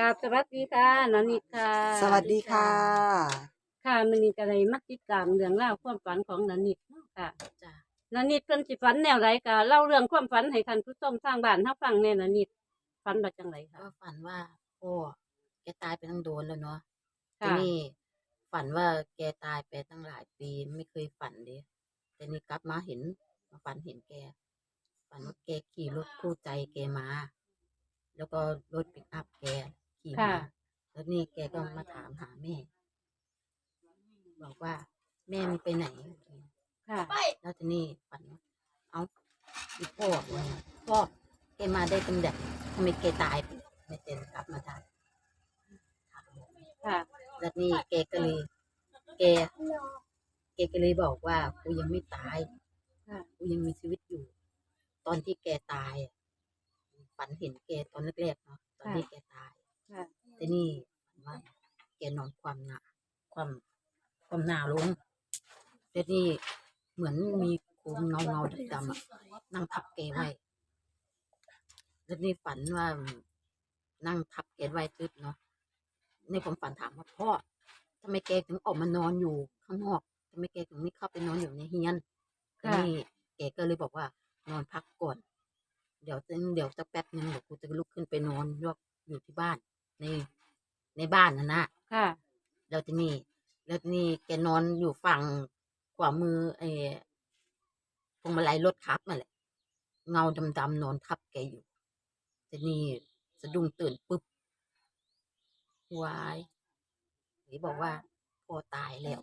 กราบสวัสดีค่ะนันนิดค่ะสวัสดีค่ะ ค่ะมันนี่ก็เลยมาติดตามเรื่องเล่าวความฝันของนันนิดเนาะค่ะจ้ะนันนิดเพิ่นสิฝันแนวไรก็เล่าเรื่องความฝันให้ท่านผู้ชมทางบ้านเฮาฟังแน่นันนิดฝันว่าจังไรค่ะก็ฝันว่าพ่อแกตายไปตั้งโดนแล้วเนาะทีค่ะนี่ฝันว่าแกตายไปตั้งหลายปีไม่เคยฝันเลยแต่นี่กลับมาเห็นมาฝันเห็นแก ฝันว่าแกขี่รถคู่ใจแกมา แล้วก็รถปิกอัพแก ขี่มาแล้วนี่แกก็มาถามหาแม่ บอกว่า แม่มันไปไหน ค่ะ แล้วทีนี้ฝันว่าเอาอีพ่อว่าพ่อแกมาได้เป็นแบบทำไมแกตายไปไม่เต็นกลับมาได้ค่ะ แล้วนี่แกก็เลยแกแกก็เลยบอกว่ากูยังไม่ตายค่ะ กูยังมีชีวิตอยู่ ตอนที่แกตายอะฝันเห็นแกตอนแรกๆเนาะตอนที่แกตายค่ะ แต่นี่ฝันว่าแกนอนความหนาความความหนาลงแต่นี่เหมือนมีโคมเงาเงาๆดำๆอะนั่งทับแกไว้แล้วนี่ฝันว่านั่งทับแกไว้ตึ๊บเนาะในความฝันถามว่าพ่อทำไมแกถึงออกมานอนอยู่ข้างนอกทำไมแกถึงไม่เข้าไปนอนอยู่ในเฮียนค่ะนี่แกก็เลยบอกว่านอนพักก่อน เดี๋ยวจะเดี๋ยวจะแป๊บนึงเดี๋ยวกูจะลุกขึ้นไปนอนยกอยู่ที่บ้าน ในในบ้านนะนะค่ะ แล้วทีนี่แล้วทีนี่แกนอนอยู่ฝั่งขวามือไอ้พวงมาลัยรถขับมาแหละเงาดำๆนอนทับแกอยู่ทีนี่สะดุ้งตื่นปุ๊บวายหรือบอกว่าพ่อตายแล้ว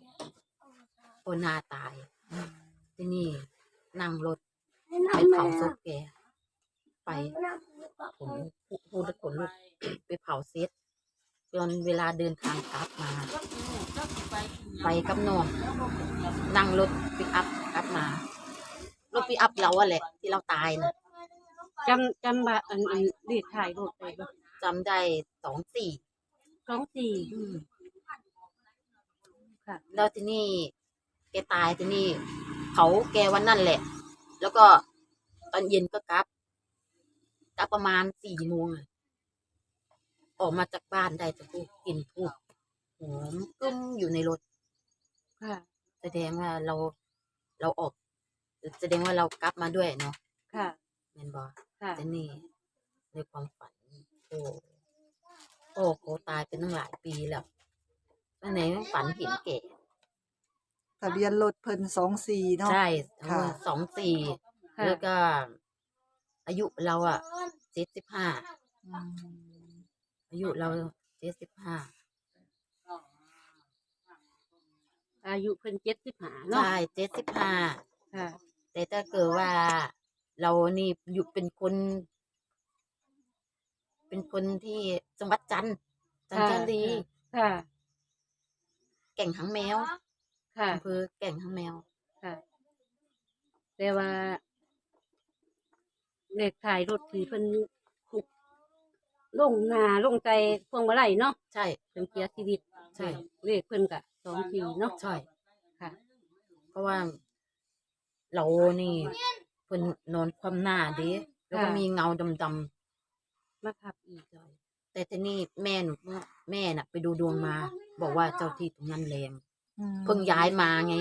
พ่อหน้าตายทีนี่นั่งรถไปเผาศพแก ไปผมพูดแล้วขนลุกไปเผาเซตจนเวลาเดินทางกลับมา ไปกับน้องนั่งรถปิกอัพกลับมา รถปิกอัพเราอะแหละ ที่เราตายนะจำจำว่าอันอันเลขถ่ายรถได้บ่จำได้สองสี่สองสี่อืมค่ะแล้วที่นี่แกตายที่นี่ เขาแกวันนั่นแหละ แล้วก็ตอนเย็นก็กลับ กลับประมาณสี่โมงอะออกมาจากบ้านได้จะพูดกลิ่นทูบหอมกึ้มอยู่ในรถค่ะแสดงว่าเราเราออก แสดงว่าเรากลับมาด้วยเนาะค่ะแมนบอค่ะแต่นี่ในความฝันโอ้โอ้โหตายเป็นตั้งหลายปีแล้วตั้งไหนฝันเห็นแก่ทะเบียนรถเพิ่นสองสี่เนาะใช่ค่ะสองสี่ค่ะแล้วก็ อายุเราอะเจ็ดสิบห้าอืมอายุเราเจ็ดสิบห้าอายุเพิ่นเจ็ดสิบห้าเนาะใช่เจ็ดสิบห้าค่ะแต่ถ้าเกิดว่าเรานี่อยู่เป็นคน เป็นคนที่จังหวัดจันทร์จันทบุรีค่ะ แก่งหางแมวค่ะอำเภอแก่งหางแมว ค่ะแต่ว่า เลขถ่ายรถที่เพิ่นขุกลงหน้าลงใจพวงมาลัยเนาะใช่ เพิ่นเสียชีวิตใช่ เลขเพิ่นก็สองทีเนาะใช่ ค่ะ เพราะว่า เรานี่เพิ่นนอนคว่ำหน้าเดิแล้วก็ค่ะมีเงาดำมาทับอีกเลย ๆแต่ทีนี้แม่หนูแม่น่ะ ไปดูดวงมา บอกว่าเจ้าที่ตรงนั้นแรงอืมเพิ่งย้ายมาไง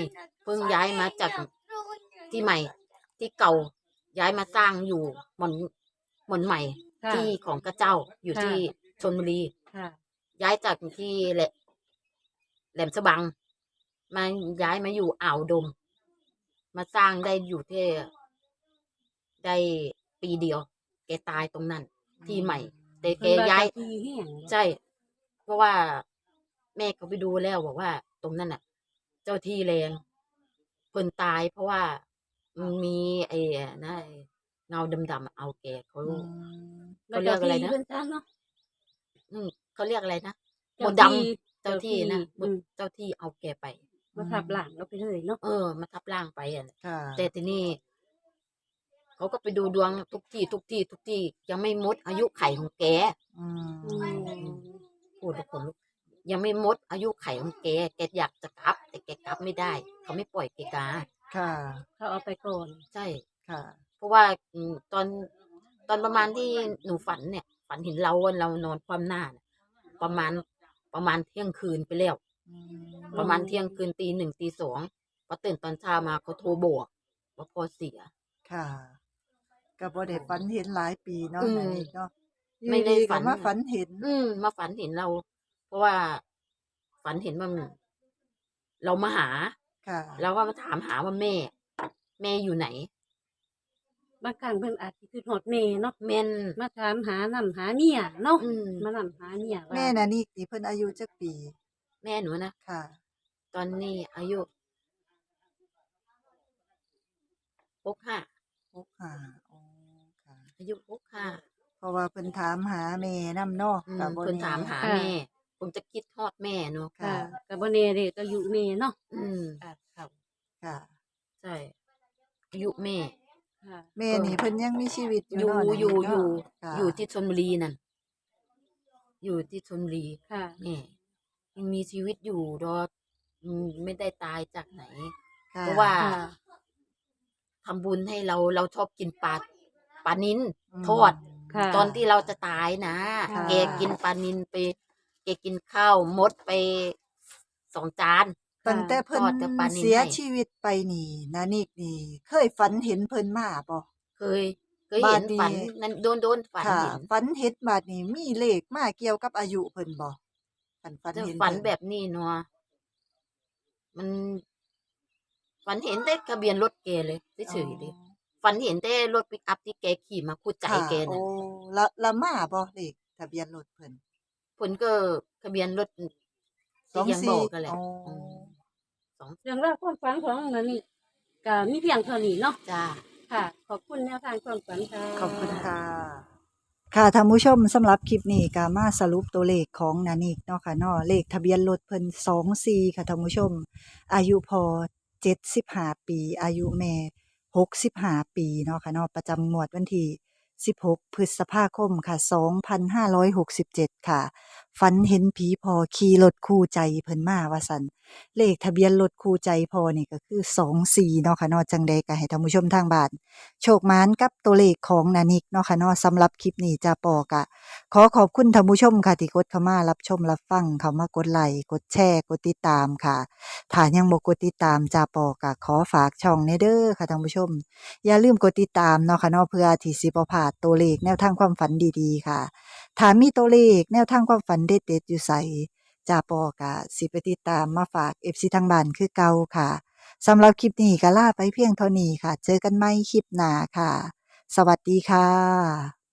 เพิ่งย้ายมาจากที่ใหม่ ที่เก่า ย้ายมาสร้างอยู่หมอนหมอนใหม่ค่ะที่ของกระเจ้าอยู่ค่ะ ที่ชนบุรี ค่ะย้ายจากที่แหละแหลมฉบัง มาย้ายมาอยู่อ่าวดม มาสร้างได้อยู่ที่ได้ปีเดียว แกตายตรงนั้น ที่ใหม่ แต่แกเพิ่นว่ย้ายเจ้ที่แห้งใช่ เพราะว่าแม่เขาไปดูแล้วบอกว่า ตรงนั้นน่ะ เจ้าที่แรงเพิ่นตายเพราะว่า มันมีไอ้นะไอ้เงาดำๆอะเอาแกเขาอืมเขาเรียกอะไรนะเพิ่นจ้าเนาะอืมเขาเรียกอะไรนะเจ้าหมดดำที่เจ้าที่นะเจ้าที่อืมเจ้าที่เอาแกไป มาทับหลังเราไปเลยเนาะเออมาทับร่างไปอะค่ะแต่ทีนี้เขาก็ไปดูดวงทุกที่ทุกที่ทุกที่ยังไม่หมดอายุไขของแกอืมอืมพูดแล้วขนลุกยังไม่หมดอายุไขของแกแกอยากจะกลับ แต่แกกลับไม่ได้ เขาไม่ปล่อยแกกา ค่ะ เขาเอาไปก่อนใช่ ค่ะ เพราะว่าอืมตอนตอนประมาณที่หนูฝันเนี่ย ฝันเห็นเราวันเรานอนความหน้าน่ะประมาณประมาณเที่ยงคืนไปแล้วอืมประมาณเที่ยงคืนตีหนึ่งตีสองพอตื่นตอนเช้ามาเขาโทรบอกว่าพ่อเสีย ค่ะก็บ่ได้ฝันเห็นหลายปีเนาะอืมนันนี่เนาะไม่ได้อยู่ๆฝัก็นมาฝันเห็น อืมมาฝันเห็นเรา เพราะว่าฝันเห็นว่ามันเรามาหา ค่ะเราก็มาถามหาว่าแม่ แม่อยู่ไหน บางครั้งเพิ่นอาจสิคือฮอดแม่เนาะแม่นมาถามหานำหาเมียเนาะอืมมานำหาเมียว่าแม่น่ะนี่นี่เพิ่นอายุจักปี แม่หนูนะค่ะ ตอนนี้อายุหกห้าหกห้าอ๋อค่ะ อายุหกห้าเพราะว่าเพิ่นถามหาแม่นํเนาะอืมก็บ่เพิ่นแถามหาแม่ ผมจะคิดทอดแม่เนาะค่ะก็บ่แน่เด้ก็อยู่แม่เนาะอืมอาจเข้าค่ะ ใช่อายุแม่ ค่ะ แม่นี่เพิ่นยังมีชีวิตอยู่อยู่เนาะอยู่นั่นอยู่ เนาะค่ะอยู่ที่ชนบุรีนั่นอยู่ที่ชนบุรีค่ะ แม่ยังมีชีวิตอยู่รออืมไม่ได้ตายจากไหน ค่เพราะว่า ค่ะ ทำบุญให้เราเราชอบกินปลาปลานินม ทอด ค่ะ ตอนที่เราจะตายนะค่ะ แกกินปลานินไป แกกินข้าวมดไปสองจานตั้งแต่เพิ่นทอดแต่ปลานิลเสียให้ชีวิตไปนี่นานิกนี่ เคยฝันเห็นเพิ่นมาบ่เคยเคยเห็นบาดนี้ฝันนั้นโดนโดนฝันค่ะเห็น ฝันเห็นบาดนี้มีเลขมาเกี่ยวกับอายุเพิ่นบ่ฝันฝันแต่เห็นฝันเพิ่แบบนี้เนาะมันฝันเห็นแต่ทะเบียนรถแกเลยเฉยๆเลยอ๋อฝันเห็นแต่รถปิกอัพที่แกขี่มาคู่ใจค่ะแกน่ะ โอ้ละละมาบ่เลขทะเบียนรถเพิ่น ผลก็ทะเบียนรถสองที่ยังสี่บอกกันแหละอ๋ออืมสองเรื่องราวความฝันของนันนี่ก็มีเพียงเท่านี้เนาะจ้า ค่ะ ขอบคุณแนวทางความฝันค่ะ ขอบคุณค่ะ ค่ะท่านผู้ชมสำหรับคลิปนี้ก็มาสรุปตัวเลขของนานิกเนาะค่ะเนาะเลขทะเบียนรถเพิ่น24ค่ะท่านผู้ชม อายุพอ75 ปี อายุแม่65 ปีเนาะค่ะเนาะประจำงวดวันที่ 16 พฤษภาคมค่ะ 2567 ค่ะ ฝันเห็นผีพอขี่รถคู่ใจเพิ่นมาว่าสันเลขทะเบียนรถคู่ใจพอนี่ก็คือ 24 เนาะค่ะเนาะจังใดก็ให้ท่านผู้ชมทางบ้านโชคมานกับตัวเลขของนานิกเนาะค่ะเนาะสำหรับคลิปนี้จ้าปอกะ ขอขอบคุณท่านผู้ชมค่ะที่กดเข้ามารับชมรับฟังเข้ามากดไลค์กดแชร์กดติดตามค่ะถ้ายังบ่กดติดตามจ้าปอกะขอฝากช่องในเด้อค่ะท่านผู้ชม อย่าลืมกดติดตามเนาะค่ะเนาะเพื่อที่สิบ่พลาดตัวเลขแนวทางความฝันดีๆ ค่ะถามีตัวเลขแนวทางความฝันเด็ดๆอยู่ใส่จ้าปอกะสิไปติดตามมาฝากเอฟซีทางบ้านคือเก่าค่ะสำหรับคลิปนี้ก็ลาไปเพียงเท่านี้ค่ะ เจอกันใหม่คลิปหน้าค่ะ สวัสดีค่ะ